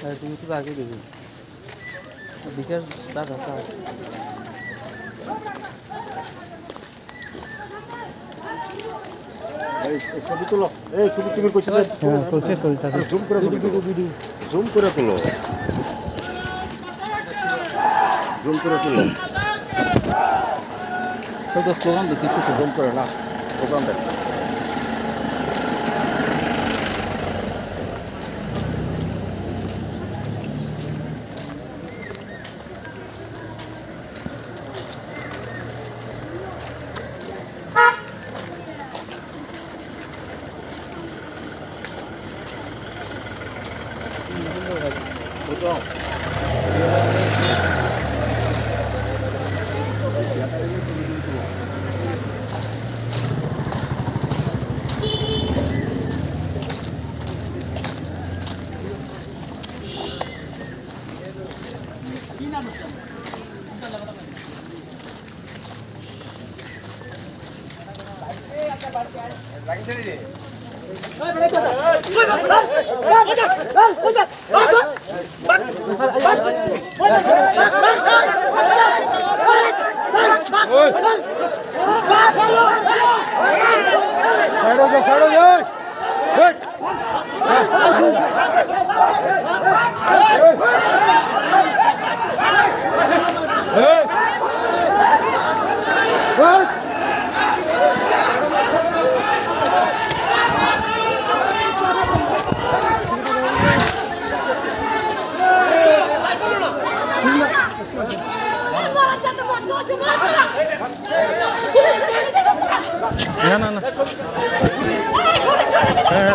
হ্যাঁ তুমি তো আগে দেবে বিকাশ দাদা তার ছবি তুলো। এই ছবি তুমি কইছো হ্যাঁ চলছে চলছে জুম করে ভিডিও ভিডিও জুম করে তুলো। জুম করে তুলো। তো স্লোগান দিচ্ছি জুম করে না প্রোগ্রাম দেখ Hey, না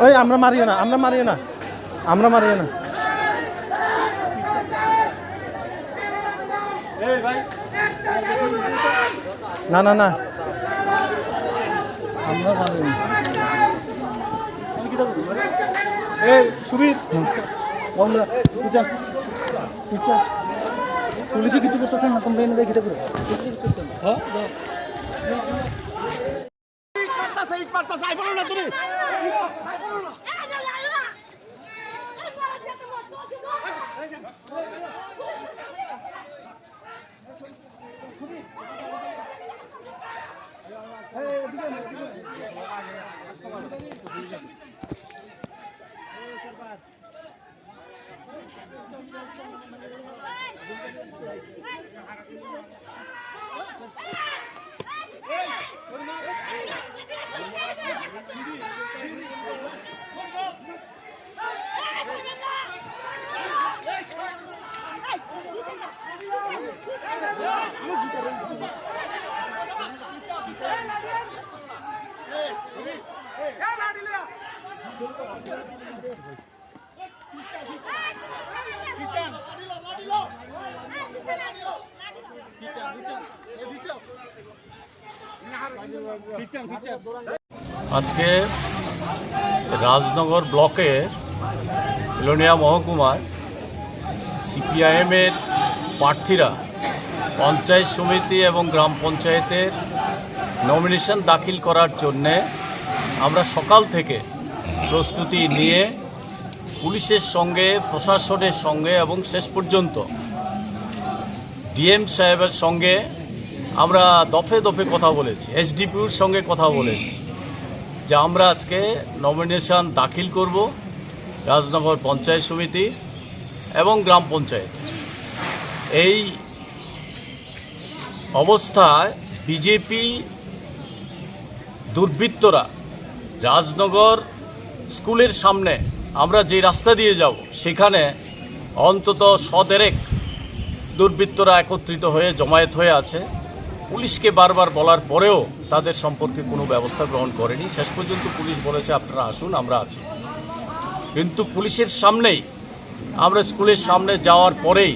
ওই আমরা মারিও না আমরা মারিও না আমরা মারিও না। না না না। এই সুবীর। আমরা পিছন পিছন পুলিশে কিছু করতেছে না কমপ্লেন দেয় কিটা করে হ্যাঁ আজকে রাজনগর ব্লকের লোনিয়া মহকুমার সিপিআইএমের প্রার্থীরা পঞ্চায়েত সমিতি এবং গ্রাম পঞ্চায়েতের নমিনেশন দাখিল করার জন্যে আমরা সকাল থেকে প্রস্তুতি নিয়ে পুলিশের সঙ্গে, প্রশাসনের সঙ্গে এবং শেষ পর্যন্ত ডিএম সাহেবের সঙ্গে আমরা দফে দফে কথা বলেছি, এসডিপিউর সঙ্গে কথা বলেছি যে আমরা আজকে নমিনেশন দাখিল করব রাজনগর পঞ্চায়েত সমিতি এবং গ্রাম পঞ্চায়েত। এই অবস্থায় বিজেপি দুর্বৃত্তরা রাজনগর স্কুলের সামনে আমরা যে রাস্তা দিয়ে যাব সেখানে অন্তত সদেরেক দুর্বৃত্তরা একত্রিত হয়ে জমায়েত হয়ে আছে। পুলিশকে বারবার বলার পরেও তাদের সম্পর্কে কোনো ব্যবস্থা গ্রহণ করেনি। শেষ পর্যন্ত পুলিশ বলেছে আপনারা আসুন আমরা আছি। কিন্তু পুলিশের সামনেই আমরা স্কুলের সামনে যাওয়ার পরেই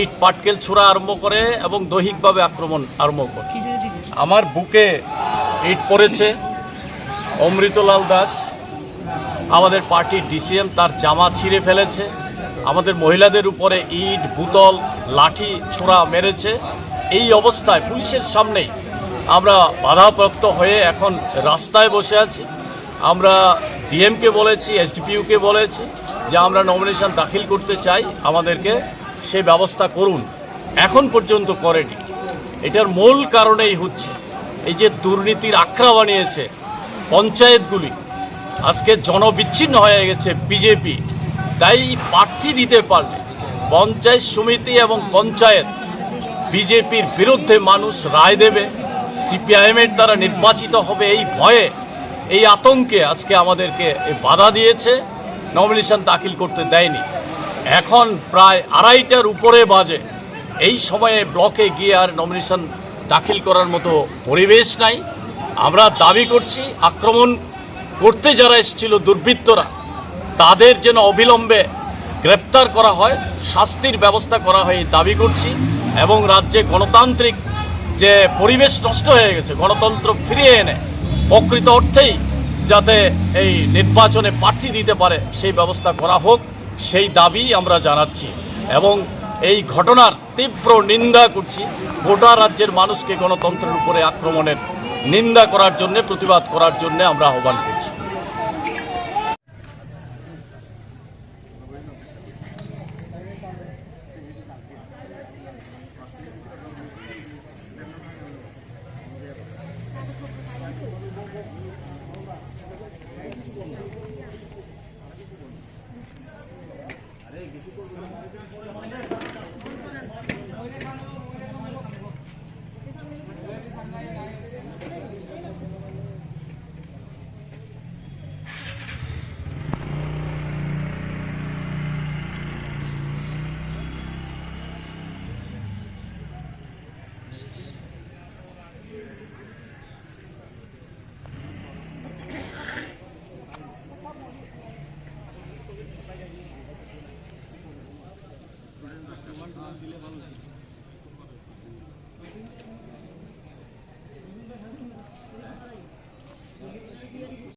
ইট পাটকেল ছোড়া আরম্ভ করে এবং দৈহিকভাবে আক্রমণ আরম্ভ করে। আমার বুকে ইট পড়েছে অমৃতলাল দাস, আমাদের পার্টির ডিসিএম, তার জামা ছিঁড়ে ফেলেছে। আমাদের মহিলাদের উপরে ইট, বুতল, লাঠি, ছোড়া মেরেছে। এই অবস্থায় পুলিশের সামনেই আমরা বাধাপ্রাপ্ত হয়ে এখন রাস্তায় বসে আছি। আমরা ডিএমকে বলেছি, এসডিপিউকে বলেছি যে আমরা নমিনেশন দাখিল করতে চাই। আমাদেরকে সে ব্যবস্থা করুন। এখন পর্যন্ত করেনি। এটার মূল কারণেই হচ্ছে এই যে দুর্নীতির আখড়া বানিয়েছে পঞ্চায়েতগুলি, আজকে জনবিচ্ছিন্ন হয়ে গেছে বিজেপি। তাই প্রার্থী দিতে পারলে পঞ্চায়েত সমিতি এবং পঞ্চায়েত বিজেপির বিরুদ্ধে মানুষ রায় দেবে, সিপিআইএমের দ্বারা নির্বাচিত হবে এই ভয়ে, এই আতঙ্কে আজকে আমাদেরকে বাধা দিয়েছে নমিনেশন দাখিল করতে দেয়নি। এখন প্রায় আড়াইটার উপরে বাজে, এই সময়ে ব্লকে গিয়ে আর নমিনেশন দাখিল করার মতো পরিবেশ নাই। আমরা দাবি করছি, আক্রমণ করতে যারা এসেছিল দুর্বৃত্তরা, তাদের যেন অবিলম্বে গ্রেপ্তার করা হয়, শাস্তির ব্যবস্থা করা হয় দাবি করছি এবং রাজ্যে গণতান্ত্রিক যে পরিবেশ নষ্ট হয়ে গেছে, গণতন্ত্র ফিরিয়ে এনে প্রকৃত অর্থেই যাতে এই নির্বাচনে প্রার্থী দিতে পারে, সেই ব্যবস্থা করা হোক, সেই দাবি আমরা জানাচ্ছি। এবং এই ঘটনার তীব্র নিন্দা করছি। গোটা রাজ্যের মানুষকে গণতন্ত্রের উপরে আক্রমণের নিন্দা করার জন্য, প্রতিবাদ করার জন্য আমরা আহ্বান করছি।